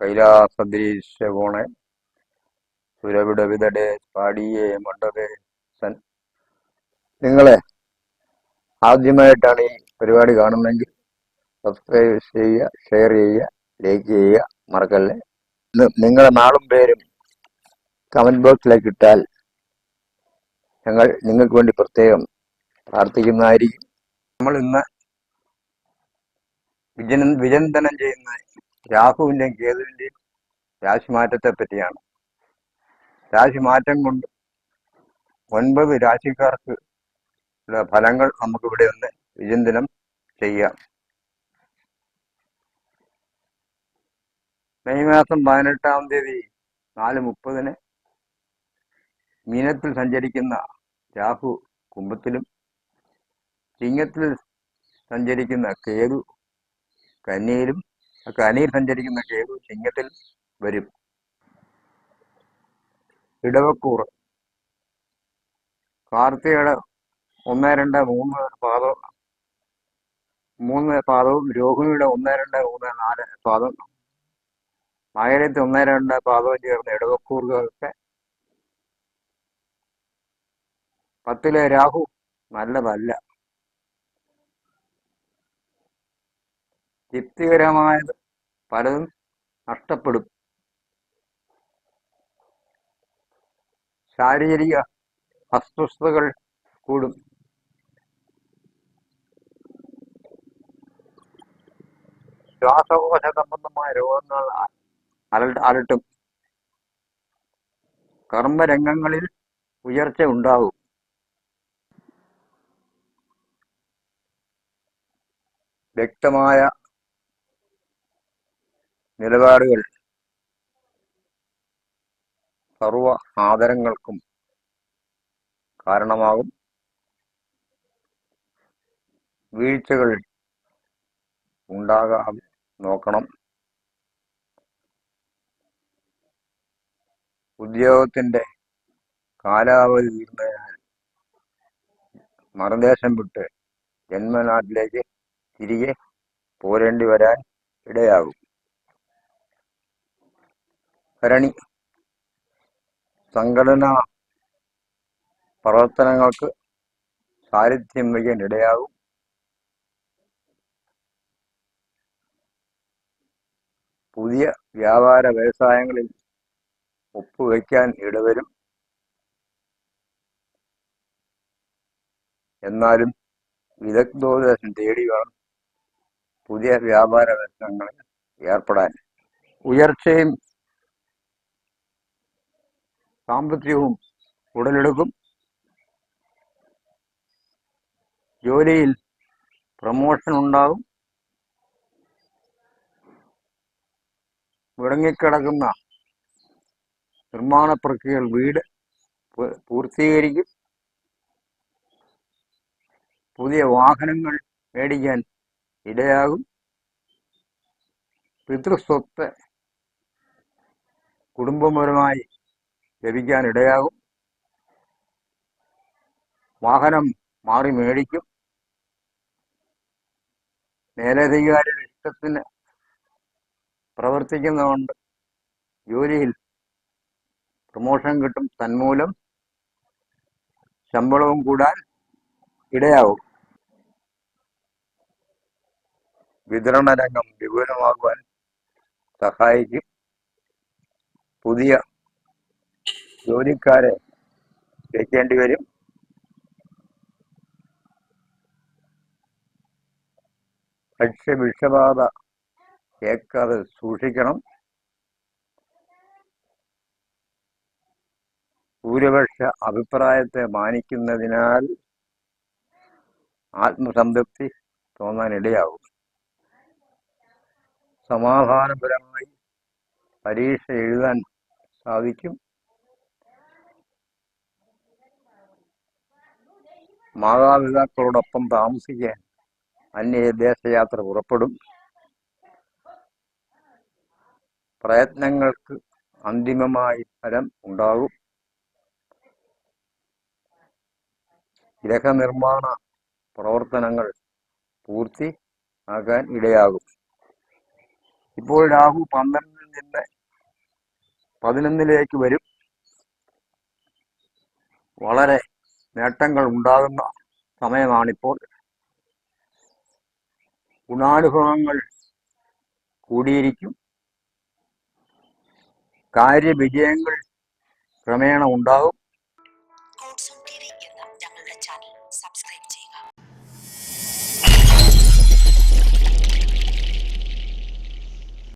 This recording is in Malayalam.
കൈലാസദൃശ്യകോണെ സുരവിടവിതടെ പാടിയേ മണ്ടതേ സൻ. നിങ്ങളെ ആദ്യമായിട്ടാണ് ഈ പരിപാടി കാണുന്നെങ്കിൽ സബ്സ്ക്രൈബ് ചെയ്യുക ഷെയർ ചെയ്യുക ലൈക്ക് ചെയ്യുക. മറക്കല്ലേ? നിങ്ങളുടെ നാളും പേരും കമന്റ് ബോക്സിലേക്ക് ഇട്ടാൽ ഞങ്ങൾ നിങ്ങൾക്ക് വേണ്ടി പ്രത്യേകം പ്രാർത്ഥിക്കുന്നതായിരിക്കും. നമ്മൾ ഇന്ന് വിജന വിചിന്തനം ചെയ്യുന്ന രാഹുവിന്റെയും കേതുവിന്റെയും രാശിമാറ്റത്തെ പറ്റിയാണ് രാശിമാറ്റം കൊണ്ട് ഒൻപത് രാശിക്കാർക്ക് ഫലങ്ങൾ നമുക്ക് ഇവിടെ ഒന്ന് വിചിന്തനം ചെയ്യാം. മെയ് മാസം പതിനെട്ടാം തീയതി നാല് മുപ്പതിന് മീനത്തിൽ സഞ്ചരിക്കുന്ന രാഹു കുംഭത്തിലും ചിങ്ങത്തിൽ സഞ്ചരിക്കുന്ന കേതു കന്നിയിലും കനിയിൽ സഞ്ചരിക്കുന്ന കേതു ചിങ്ങത്തിൽ വരും. ഇടവക്കൂർ. കാർത്തികയുടെ ഒന്ന് രണ്ട് മൂന്ന് പാദം മൂന്ന് പാദവും രോഹിണിയുടെ ഒന്ന് രണ്ട് മൂന്ന് നാല് പാദം ആയിരത്തി ഒന്ന് രണ്ട് പാദവും ചേർന്ന് ഇടവക്കൂറുകളൊക്കെ. പത്തിലെ രാഹു നല്ലതല്ല. തൃപ്തികരമായത് പലതും നഷ്ടപ്പെടും. ശാരീരിക അസ്വസ്ഥതകൾ കൂടും. ശ്വാസകോശ സംബന്ധമായ രോഗങ്ങൾ അലട്ട. കർമ്മരംഗങ്ങളിൽ ഉയർച്ച ഉണ്ടാകും. വ്യക്തമായ നിലപാടുകൾ സർവ ആദരങ്ങൾക്കും കാരണമാകും. വീഴ്ചകൾ ഉണ്ടാകാതെ നോക്കണം. ഉദ്യോഗത്തിന്റെ കാലാവധി തീർന്നതിനാൽ മറുദേശം വിട്ട് ജന്മനാട്ടിലേക്ക് തിരികെ പോരേണ്ടി വരാൻ ഇടയാകും. ഭരണി. സംഘടനാ പ്രവർത്തനങ്ങൾക്ക് സാരഥ്യം വയ്ക്കാൻ പുതിയ വ്യാപാര വ്യവസായങ്ങളിൽ ഒപ്പുവയ്ക്കാൻ ഇടവരും. എന്നാലും വിദഗ്ധോപദേശം തേടി വേണം പുതിയ വ്യാപാര വ്യവസായങ്ങളിൽ ഏർപ്പെടാൻ. ഉയർച്ചയും സാമ്പത്തികവും ഉടലെടുക്കും. ജോലിയിൽ പ്രമോഷൻ ഉണ്ടാകും. മുടങ്ങിക്കിടക്കുന്ന നിർമ്മാണ പ്രക്രിയകൾ വീട് പൂർത്തീകരിക്കും. പുതിയ വാഹനങ്ങൾ മേടിക്കാൻ ഇടയാകും. പിതൃസ്വത്ത് കുടുംബപരമായി ലഭിക്കാൻ ഇടയാകും വാഹനം മാറി മേടിക്കും. മേലധികാരിയുടെ ഇഷ്ടത്തിന് പ്രവർത്തിക്കുന്നതുകൊണ്ട് ജോലിയിൽ പ്രമോഷൻ കിട്ടും. തന്മൂലം ശമ്പളവും കൂടാൻ ഇടയാവും വിതരണ രംഗം വിപുലമാകുവാൻ സഹായിക്കും. പുതിയ ജോലിക്കാരെ വെക്കേണ്ടി വരും. ഭക്ഷ്യവിഷബാധ ഏക്കാതെ സൂക്ഷിക്കണം. ഭൂരിപക്ഷ അഭിപ്രായത്തെ മാനിക്കുന്നതിനാൽ ആത്മസംതൃപ്തി തോന്നാനിടയാവും സമാധാനപരമായി പരീക്ഷ എഴുതാൻ സാധിക്കും. മാതാപിതാക്കളോടൊപ്പം താമസിക്കാൻ അന്യദേശയാത്ര പുറപ്പെടും. പ്രയത്നങ്ങൾക്ക് അന്തിമമായി ഫലം ഉണ്ടാകും. ഗ്രഹനിർമ്മാണ പ്രവർത്തനങ്ങൾ പൂർത്തി ആകാൻ ഇടയാകും. ഇപ്പോൾ രാഹു പന്ത്രണ്ടിൽ നിന്ന് പതിനൊന്നിലേക്ക് വരും. വളരെ നേട്ടങ്ങൾ ഉണ്ടാകുന്ന സമയമാണിപ്പോൾ. ഗുണാനുഭവങ്ങൾ കൂടിയിരിക്കും. കാര്യവിജയങ്ങൾ ക്രമേണ ഉണ്ടാകും.